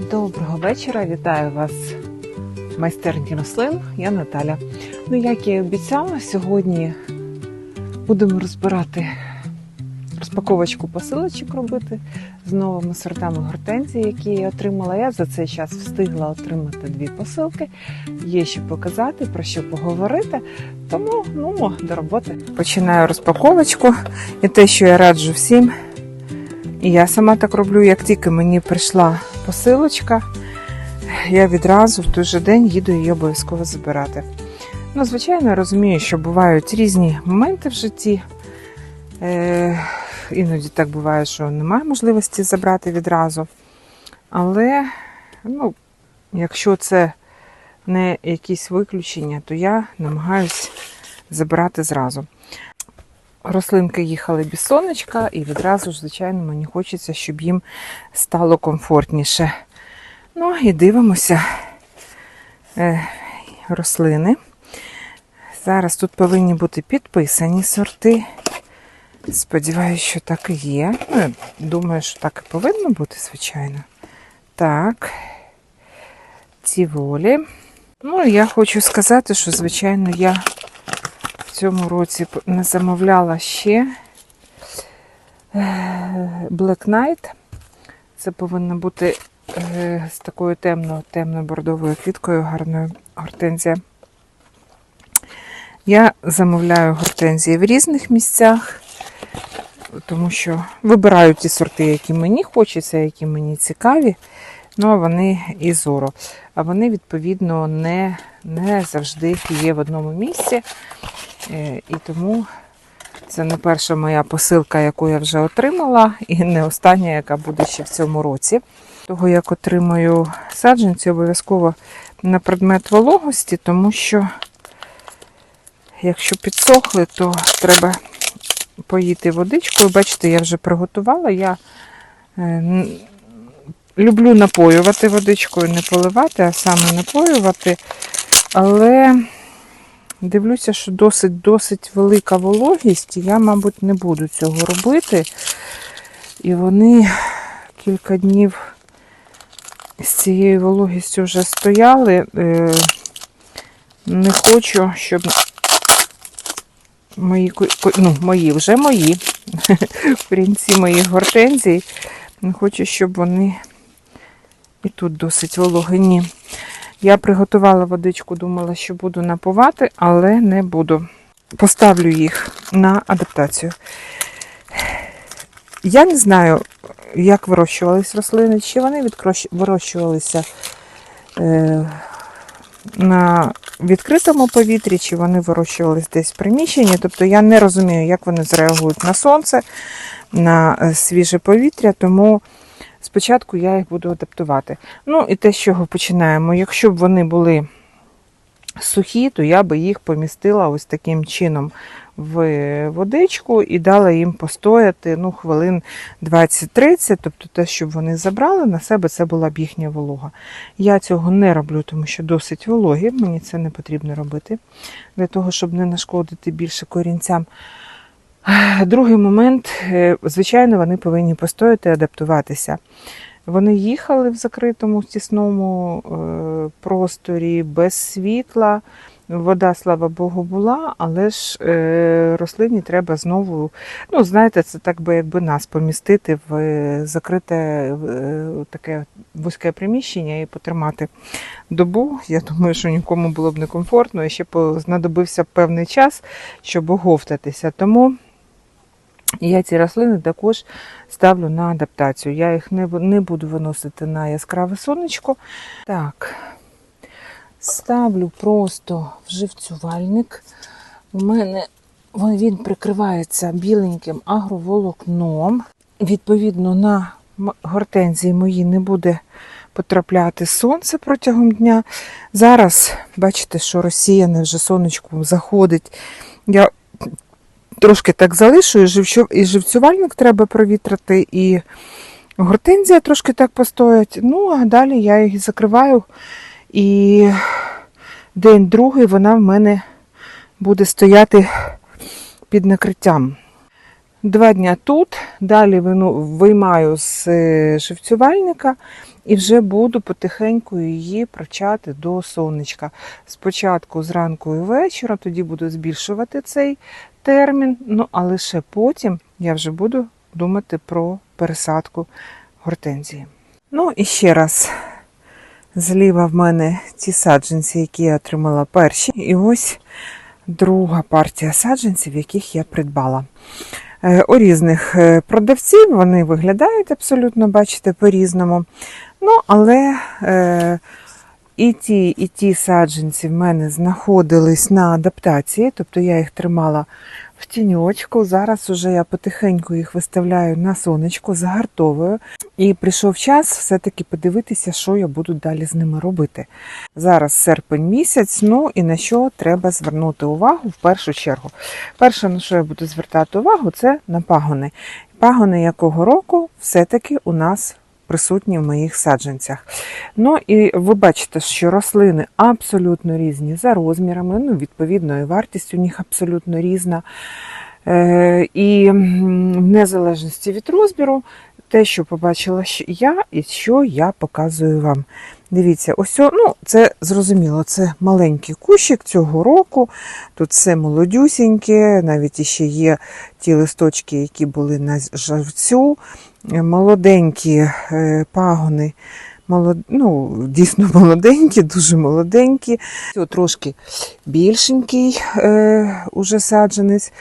Доброго вечора, вітаю вас майстерні рослин. Я Наталя. Ну, як і обіцяла, сьогодні будемо розбирати розпаковочку посилочок робити з новими сортами гортензії, які я отримала. Я за цей час встигла отримати дві посилки. Є що показати, про що поговорити. Тому ну, до роботи. Починаю розпаковочку і те, що я раджу всім. І я сама так роблю, як тільки мені прийшла посилочка, я відразу в той же день їду її обов'язково забирати. Ну, звичайно, розумію, що бувають різні моменти в житті. Е, іноді так буває, що немає можливості забрати відразу. Але, ну, якщо це не якісь виключення, то я намагаюсь забирати зразу. Рослинки їхали без сонечка, і відразу ж, звичайно, мені хочеться, щоб їм стало комфортніше. Ну і дивимося е, рослини. Зараз тут повинні бути підписані сорти. Сподіваюся, що так і є. Ну, думаю, що так і повинно бути, звичайно. Так, ці волі. Ну, я хочу сказати, що, звичайно, я в цьому році не замовляла ще е, Black Knight. Це повинна бути е, з такою темно, темно-бордовою квіткою, гарною гортензія. Я замовляю гортензії в різних місцях, тому що вибираю ті сорти, які мені хочеться, які мені цікаві. Ну, а вони і зоро. А вони, відповідно, не, не завжди є в одному місці. Е, І тому це не перша моя посилка, яку я вже отримала, і не остання, яка буде ще в цьому році. Того, як отримую саджанці, обов'язково на предмет вологості, тому що якщо підсохли, то треба поїти водичкою. Бачите, я вже приготувала. Я е, люблю напоювати водичкою, не поливати, а саме напоювати. Але дивлюся, що досить досить велика вологість, я, мабуть, не буду цього робити. І вони кілька днів з цією вологістю вже стояли. Е, Не хочу, щоб мої, ну, мої, вже мої, корінці моїх гортензій. Не хочу, щоб вони і тут досить вологині. Я приготувала водичку, думала, що буду напувати, але не буду. Поставлю їх на адаптацію. Я не знаю, як вирощувались рослини, чи вони вирощувалися е, на відкритому повітрі, чи вони вирощувались десь в приміщенні. Тобто я не розумію, як вони зреагують на сонце, на е, свіже повітря, тому спочатку я їх буду адаптувати. Ну і те, з чого починаємо. Якщо б вони були сухі, то я би їх помістила ось таким чином в водичку і дала їм постояти ну, хвилин 20-30, тобто те, щоб вони забрали на себе, це була б їхня волога. Я цього не роблю, тому що досить вологі, мені це не потрібно робити, для того, щоб не нашкодити більше корінцям. Другий момент, е, звичайно, вони повинні постояти, адаптуватися. Вони їхали в закритому тісному е, просторі без світла. Вода, слава Богу, була, але ж е, рослині треба знову, ну, знаєте, це так би якби нас помістити в е, закрите е, таке вузьке приміщення і потримати добу. Я думаю, що нікому було б некомфортно, і ще знадобився певний час, щоб оговтатися. Тому я ці рослини також ставлю на адаптацію. Я їх не, не буду виносити на яскраве сонечко. Так, ставлю просто в живцювальник. У мене він прикривається біленьким агроволокном. Відповідно, на гортензії мої не буде потрапляти сонце протягом дня. Зараз бачите, що розсіяне вже сонечко заходить. Я трошки так залишу, і живцювальник треба провітрити, і гортензія трошки так постоять. Ну, а далі я їх закриваю, і день другий вона в мене буде стояти під накриттям. Два дня тут, далі виймаю з е, живцювальника і вже буду потихеньку її прочати до сонечка. Спочатку зранку і вечора, тоді буду збільшувати цей термін, ну а лише потім я вже буду думати про пересадку гортензії. Ну і ще раз. Зліва в мене ті саджанці, які я отримала перші, і ось друга партія саджанців, яких я придбала. Е, У різних е, продавців вони виглядають абсолютно, бачите, по-різному. Ну, але е, і ті, і ті саджанці в мене знаходились на адаптації, тобто я їх тримала в тіньочку. Зараз уже я потихеньку їх виставляю на сонечко, загартовую. І прийшов час все-таки подивитися, що я буду далі з ними робити. Зараз серпень місяць, ну і на що треба звернути увагу в першу чергу. Перше, на що я буду звертати увагу, це на пагони. Пагони якого року все-таки у нас присутні в моїх саджанцях. Ну і ви бачите, що рослини абсолютно різні за розмірами, ну, відповідно, і вартість у них абсолютно різна. Е, І в незалежності від розміру, те, що побачила я, і що я показую вам. Дивіться, ось, ну, це зрозуміло, це маленький кущик цього року. Тут все молодюсіньке, навіть іще є ті листочки, які були на жавцю. Е, Молоденькі е, пагони, молод... ну, дійсно молоденькі, дуже молоденькі. Ось трошки більшенький е, уже саджанець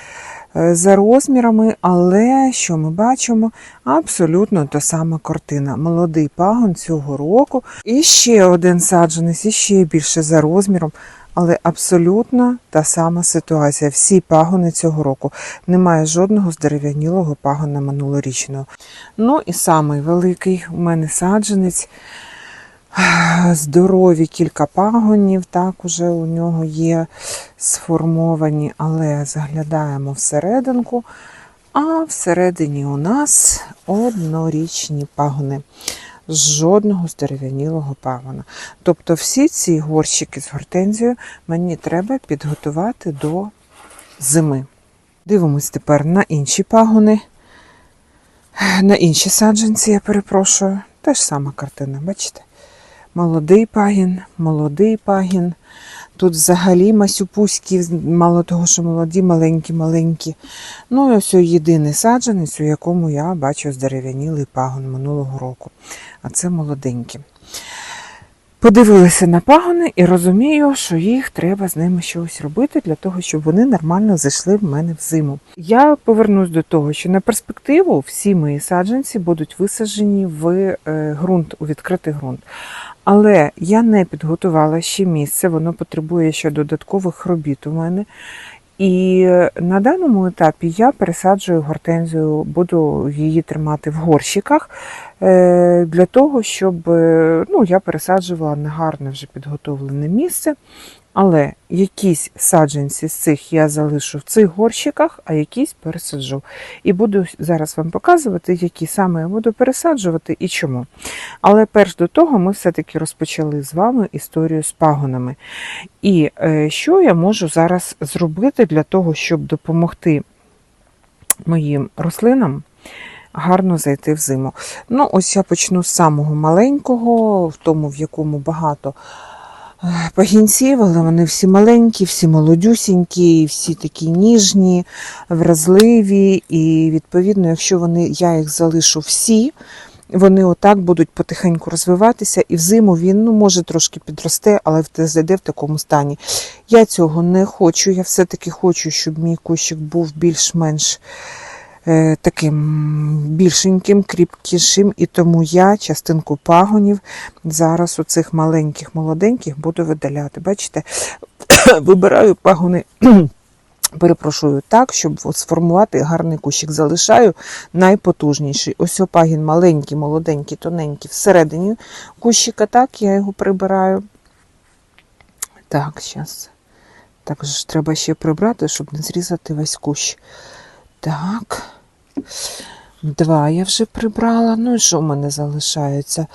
е, за розмірами, але що ми бачимо? Абсолютно та сама картина. Молодий пагон цього року. І ще один саджанець, і ще більше за розміром. Але абсолютно та сама ситуація. Всі пагони цього року. Немає жодного здерев'янілого пагона минулорічного. Ну і самий великий у мене саджанець. Здорові кілька пагонів, так уже у нього є сформовані, але заглядаємо всерединку. А всередині у нас однорічні пагони. Жодного здерев'янілого пагона. Тобто всі ці горщики з гортензією мені треба підготувати до зими. Дивимось тепер на інші пагони, на інші саджанці, я перепрошую. Та ж сама картина, бачите? Молодий пагін, молодий пагін. Тут взагалі масюпуські, мало того, що молоді, маленькі, маленькі. Ну і ось єдиний саджанець, у якому я бачу здерев'янілий пагон минулого року. А це молоденькі. Подивилася на пагони і розумію, що їх треба з ними щось робити для того, щоб вони нормально зайшли в мене в зиму. Я повернусь до того, що на перспективу всі мої саджанці будуть висаджені в е, ґрунт, у відкритий ґрунт. Але я не підготувала ще місце, воно потребує ще додаткових робіт у мене. І на даному етапі я пересаджую гортензію, буду її тримати в горщиках е, для того, щоб е, ну, я пересаджувала на гарне вже підготовлене місце. Але якісь саджанці з цих я залишу в цих горщиках, а якісь пересаджу. І буду зараз вам показувати, які саме я буду пересаджувати і чому. Але перш до того ми все-таки розпочали з вами історію з пагонами. І е, що я можу зараз зробити для того, щоб допомогти моїм рослинам гарно зайти в зиму? Ну, ось я почну з самого маленького, в тому, в якому багато пагінців, але вони всі маленькі, всі молодюсінькі, всі такі ніжні, вразливі. І відповідно, якщо вони, я їх залишу всі, вони отак будуть потихеньку розвиватися, і взиму він ну, може трошки підросте, але зайде в такому стані. Я цього не хочу. Я все-таки хочу, щоб мій кущик був більш-менш таким більшеньким, кріпкішим, і тому я частинку пагонів зараз у цих маленьких молоденьких буду видаляти. Бачите, вибираю пагони. Перепрошую так, щоб сформувати гарний кущик. Залишаю найпотужніший. Ось пагін маленький, молоденький, тоненький всередині кущика, так, я його прибираю. Так, зараз. Так треба ще прибрати, щоб не зрізати весь кущ. Так. Два я вже прибрала. Ну і що в мене залишається?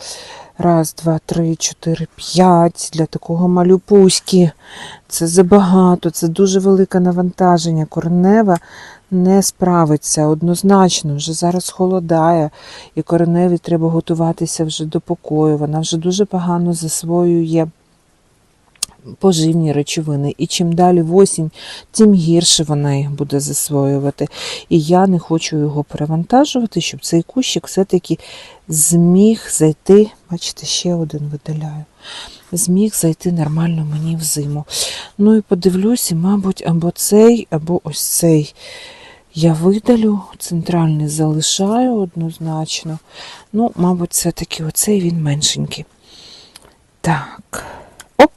Раз, два, три, чотири, п'ять. Для такого малюпуськи. Це забагато, це дуже велике навантаження. Коренева не справиться однозначно, вже зараз холодає, і кореневі треба готуватися вже до покою. Вона вже дуже погано засвоює поживні речовини. І чим далі осінь, тим гірше вона їх буде засвоювати. І я не хочу його перевантажувати, щоб цей кущик все-таки зміг зайти. Бачите, ще один видаляю. Зміг зайти нормально мені в зиму. Ну і подивлюся, мабуть, або цей, або ось цей. Я видалю, центральний залишаю однозначно. Ну, мабуть, все-таки оцей він меншенький. Так, оп.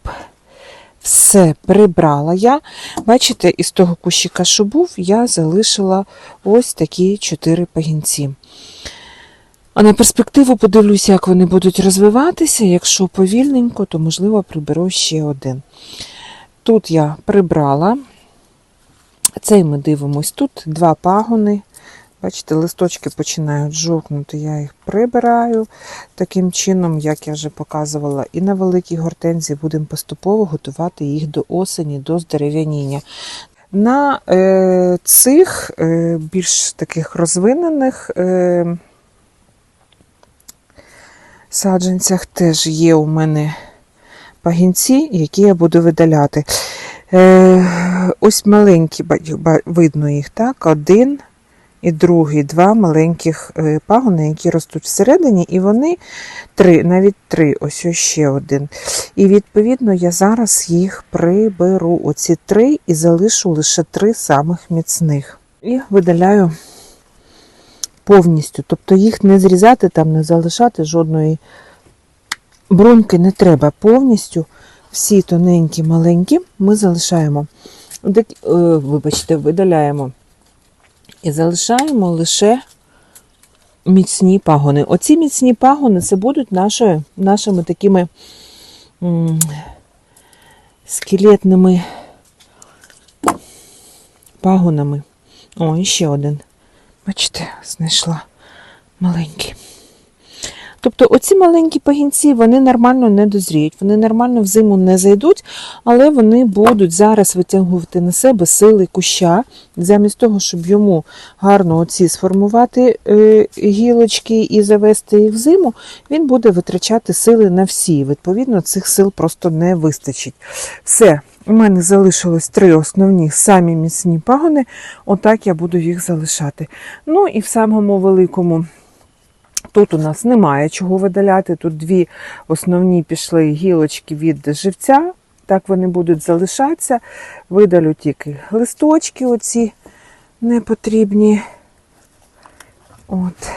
Все прибрала я. Бачите, із того кущика, що був, я залишила ось такі чотири пагінці. А на перспективу подивлюся, як вони будуть розвиватися. Якщо повільненько, то, можливо, приберу ще один. Тут я прибрала. Цей ми дивимось. Тут два пагони. Бачите, листочки починають жовкнути, я їх прибираю. Таким чином, як я вже показувала, і на великій гортензії будемо поступово готувати їх до осені, до здерев'яніння. На е, цих е, більш таких розвинених е, саджанцях теж є у мене пагінці, які я буду видаляти. Е, ось маленькі, видно їх, так? Один і другий, два маленьких е, пагони, які ростуть всередині, і вони три, навіть три, ось ось ще один. І відповідно я зараз їх приберу, оці три, і залишу лише три самих міцних. І видаляю повністю. Тобто їх не зрізати, там не залишати жодної бруньки не треба. Повністю всі тоненькі, маленькі ми залишаємо. Е, Вибачте, видаляємо. І залишаємо лише міцні пагони. Оці міцні пагони це будуть наші, нашими такими скелетними пагонами. О, і ще один. Бачите, знайшла маленький. Тобто оці маленькі пагінці вони нормально не дозріють, вони нормально в зиму не зайдуть, але вони будуть зараз витягувати на себе сили куща, замість того, щоб йому гарно оці сформувати е, гілочки і завести їх в зиму, він буде витрачати сили на всі. Відповідно, цих сил просто не вистачить. Все, у мене залишилось три основні самі міцні пагони. Отак я буду їх залишати. Ну і в самому великому. Тут у нас немає чого видаляти. Тут дві основні пішли гілочки від живця. Так вони будуть залишатися. Видалю тільки листочки оці непотрібні. От.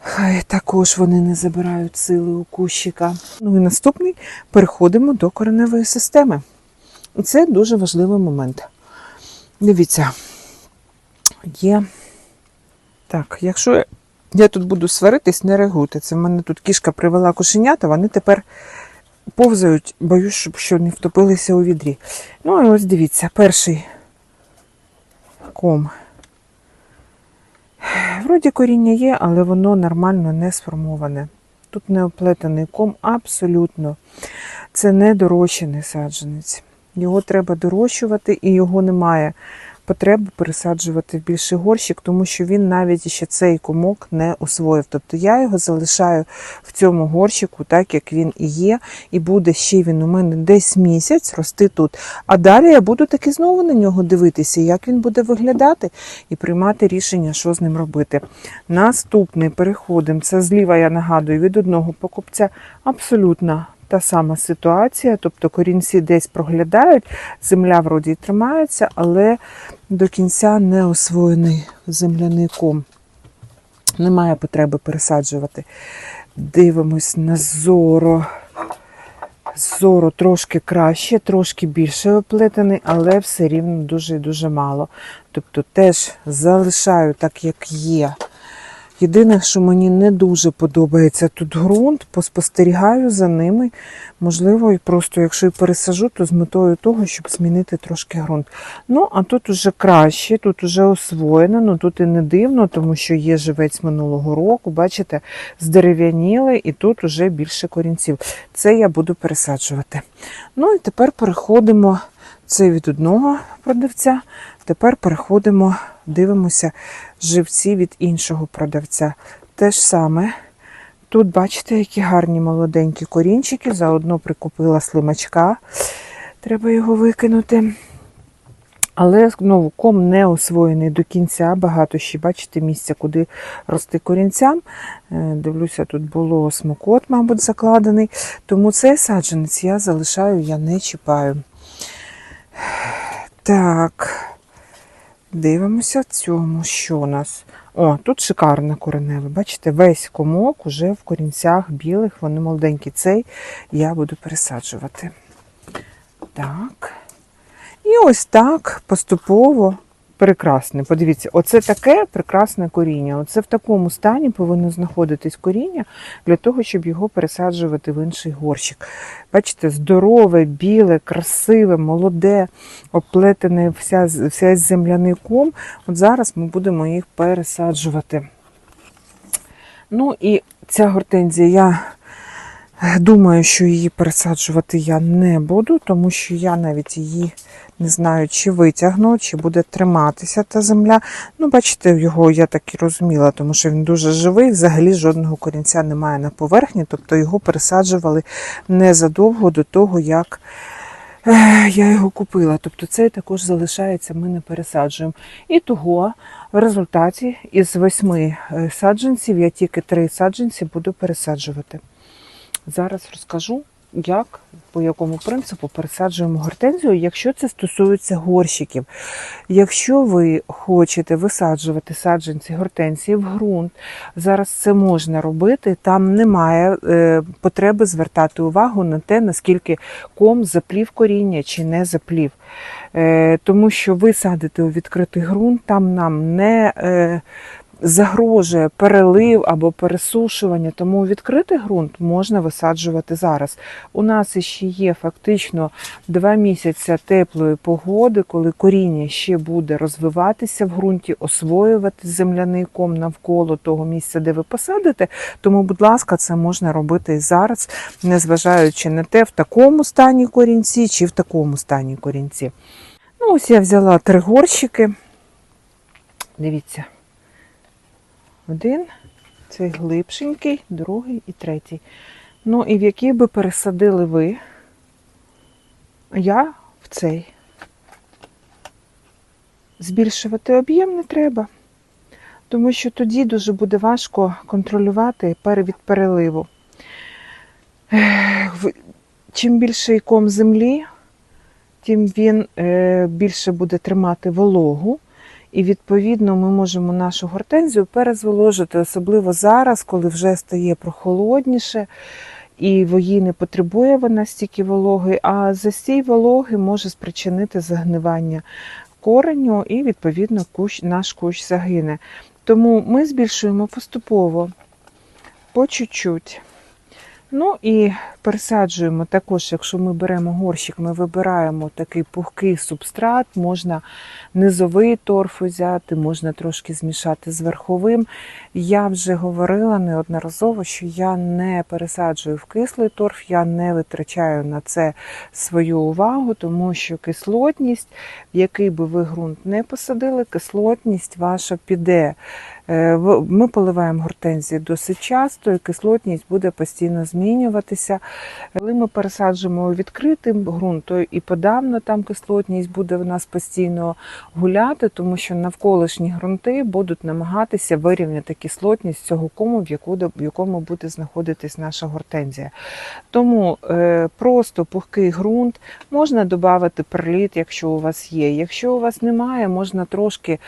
Хай також вони не забирають сили у кущика. Ну і наступний переходимо до кореневої системи. І це дуже важливий момент. Дивіться, є. Так, якщо я тут буду сваритись, не реагуйте. Це в мене тут кішка привела кошенята, вони тепер повзають, боюсь, щоб що не втопилися у відрі. Ну і ось дивіться, перший ком. Вроді коріння є, але воно нормально не сформоване. Тут не оплетений ком абсолютно. Це не дорощений саджанець. Його треба дорощувати і його немає потреби пересаджувати в більший горщик, тому що він навіть ще цей комок не освоїв. Тобто я його залишаю в цьому горщику, так як він і є, і буде ще він у мене десь місяць рости тут. А далі я буду таки знову на нього дивитися, як він буде виглядати, і приймати рішення, що з ним робити. Наступний переходимо. Це зліва, я нагадую, від одного покупця абсолютно та сама ситуація, тобто корінці десь проглядають, земля вроді тримається, але до кінця не освоєний земляний ком. Немає потреби пересаджувати. Дивимось на зоро. Зоро трошки краще, трошки більше оплетений, але все рівно дуже і дуже мало. Тобто теж залишаю так, як є. Єдине, що мені не дуже подобається тут ґрунт, поспостерігаю за ними. Можливо, і просто, якщо і пересажу, то з метою того, щоб змінити трошки ґрунт. Ну, а тут уже краще, тут уже освоєно, ну тут і не дивно, тому що є живець минулого року, бачите, здерев'яніли, і тут уже більше корінців. Це я буду пересаджувати. Ну і тепер переходимо. Це від одного продавця. Тепер переходимо, дивимося живці від іншого продавця. Те ж саме. Тут бачите, які гарні молоденькі корінчики. Заодно прикупила слимачка. Треба його викинути. Але знову ком не освоєний до кінця. Багато ще, бачите, місця, куди рости корінцям. Е, Дивлюся, тут було смокот, мабуть, закладений. Тому цей саджанець я залишаю, я не чіпаю. Так, дивимося цьому, що у нас. О, тут шикарне коренева. Бачите, весь комок уже в корінцях білих, вони молоденькі. Цей я буду пересаджувати. Так. І ось так поступово прекрасне. Подивіться, оце таке прекрасне коріння. Оце в такому стані повинно знаходитись коріння для того, щоб його пересаджувати в інший горщик. Бачите, здорове, біле, красиве, молоде, оплетене вся, вся земляний ком. От зараз ми будемо їх пересаджувати. Ну і ця гортензія, я думаю, що її пересаджувати я не буду, тому що я навіть її не знаю, чи витягну, чи буде триматися та земля. Ну, бачите, його я так і розуміла, тому що він дуже живий, взагалі жодного корінця немає на поверхні, тобто його пересаджували незадовго до того, як я його купила. Тобто цей також залишається, ми не пересаджуємо. І того в результаті із восьми е, саджанців я тільки три саджанці буду пересаджувати. Зараз розкажу, як, по якому принципу пересаджуємо гортензію, якщо це стосується горщиків. Якщо ви хочете висаджувати саджанці гортензії в ґрунт, зараз це можна робити, там немає е, потреби звертати увагу на те, наскільки ком заплів коріння чи не заплів. Е, тому що ви садите у відкритий ґрунт, там нам не е, загрожує перелив або пересушування, тому відкритий ґрунт можна висаджувати зараз. У нас ще є фактично два місяці теплої погоди, коли коріння ще буде розвиватися в ґрунті, освоювати земляний ком навколо того місця, де ви посадите. Тому, будь ласка, це можна робити і зараз, незважаючи на те, в такому стані корінці чи в такому стані корінці. Ну, ось я взяла три горщики. Дивіться. Один, цей глибшенький, другий і третій. Ну, і в який би пересадили ви, я в цей. Збільшувати об'єм не треба, тому що тоді дуже буде важко контролювати від переливу. Чим більший ком землі, тим він е, більше буде тримати вологу. І відповідно ми можемо нашу гортензію перезволожити, особливо зараз, коли вже стає прохолодніше, і її не потребує вона стільки вологи, а застій вологи може спричинити загнивання кореню, і відповідно кущ, наш кущ загине. Тому ми збільшуємо поступово, по чуть-чуть. Ну і пересаджуємо також, якщо ми беремо горщик, ми вибираємо такий пухкий субстрат, можна низовий торф взяти, можна трошки змішати з верховим. Я вже говорила неодноразово, що я не пересаджую в кислий торф, я не витрачаю на це свою увагу, тому що кислотність, в який би ви ґрунт не посадили, кислотність ваша піде. Е, Ми поливаємо гортензії досить часто, і кислотність буде постійно змінюватися. Коли ми пересаджуємо у відкритий ґрунт, то і подавно там кислотність буде в нас постійно гуляти, тому що навколишні ґрунти будуть намагатися вирівняти кислотність цього кому, в якому буде знаходитись наша гортензія. Тому е, просто пухкий ґрунт, можна додати перліт, якщо у вас є. Якщо у вас немає, можна трошки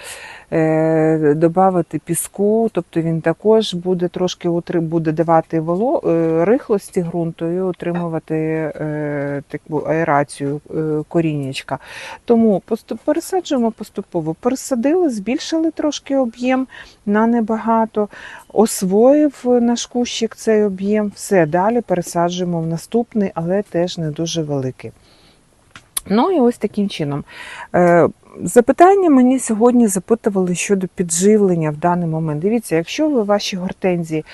додати піску, тобто він також буде трошки буде давати воло, е, рихлості ґрунту і отримувати е, таку аерацію е, коріннячка. Тому пересаджуємо поступово. Пересадили, збільшили трошки об'єм на небагато, освоїв наш кущик цей об'єм, все далі пересаджуємо в наступний, але теж не дуже великий. Ну і ось таким чином. Запитання мені сьогодні запитували щодо підживлення в даний момент. Дивіться, якщо ви ваші гортензії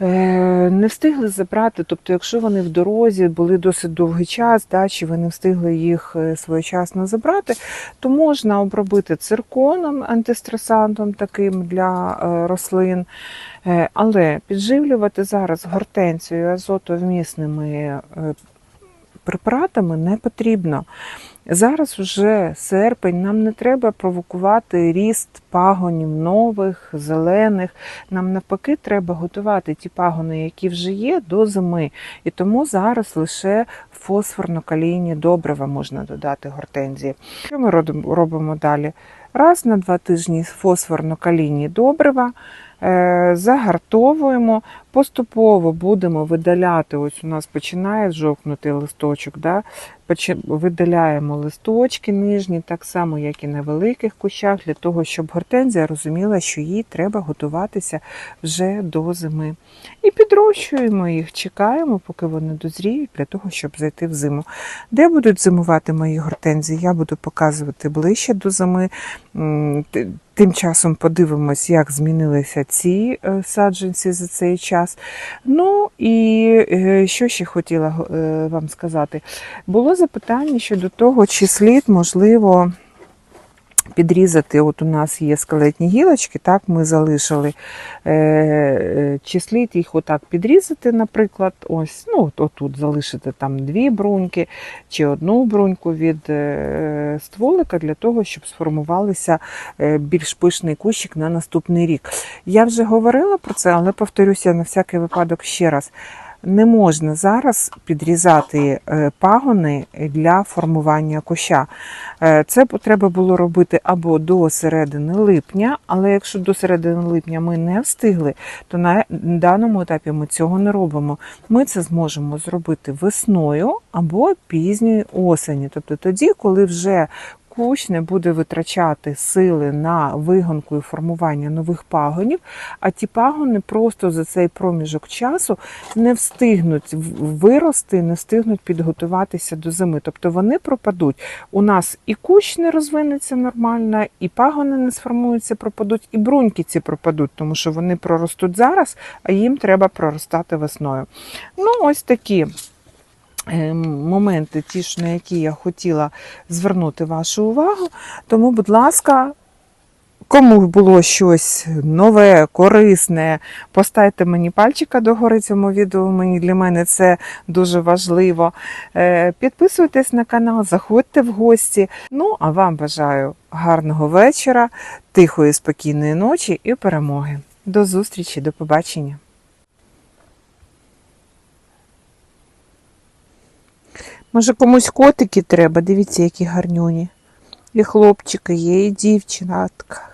Е, Не встигли забрати, тобто, якщо вони в дорозі були досить довгий час, да, чи ви не встигли їх е, своєчасно забрати, то можна обробити цирконом, антистресантом таким для е, рослин. Але підживлювати зараз гортензію азотовмісними препаратами не потрібно. Зараз вже серпень, нам не треба провокувати ріст пагонів нових, зелених. Нам навпаки треба готувати ті пагони, які вже є, до зими. І тому зараз лише фосфорно-калійні добрива можна додати гортензії. Що ми робимо далі? Раз на два тижні фосфорно-калійні добрива. е, Загартовуємо, поступово будемо видаляти. Ось у нас починає жовкнути листочок. Да? Видаляємо листочки нижні, так само, як і на великих кущах, для того, щоб гортензія розуміла, що їй треба готуватися вже до зими. І підрощуємо їх, чекаємо, поки вони дозріють, для того, щоб зайти в зиму. Де будуть зимувати мої гортензії, я буду показувати ближче до зими. Тим часом подивимось, як змінилися ці е, саджанці за цей час. Ну і е, що ще хотіла е, вам сказати? Було запитання щодо того, чи слід, можливо, підрізати. От у нас є скелетні гілочки, так ми залишили. Е, е, Чи їх отак підрізати, наприклад, ось, ну, от отут залишити там дві бруньки чи одну бруньку від е, стволика для того, щоб сформувалися більш пишний кущик на наступний рік. Я вже говорила про це, але повторюся на всякий випадок ще раз. Не можна зараз підрізати е, пагони для формування куща. Е, Це треба було робити або до середини липня, але якщо до середини липня ми не встигли, то на даному етапі ми цього не робимо. Ми це зможемо зробити весною або пізньої осені, тобто тоді, коли вже кущ не буде витрачати сили на вигонку і формування нових пагонів, а ті пагони просто за цей проміжок часу не встигнуть вирости, не встигнуть підготуватися до зими. Тобто вони пропадуть. У нас і кущ не розвинеться нормально, і пагони не сформуються, пропадуть, і бруньки ці пропадуть, тому що вони проростуть зараз, а їм треба проростати весною. Ну, ось такі. Е, Моменти, ті, ж, на які я хотіла звернути вашу увагу. Тому, будь ласка, кому було щось нове, корисне, поставте мені пальчика догори цьому відео. Мені для мене це дуже важливо. Е, Підписуйтесь на канал, заходьте в гості. Ну, а вам бажаю гарного вечора, тихої, спокійної ночі і перемоги. До зустрічі, до побачення. Може, комусь котики треба? Дивіться, які гарнюні. І хлопчики є, і дівчинатка.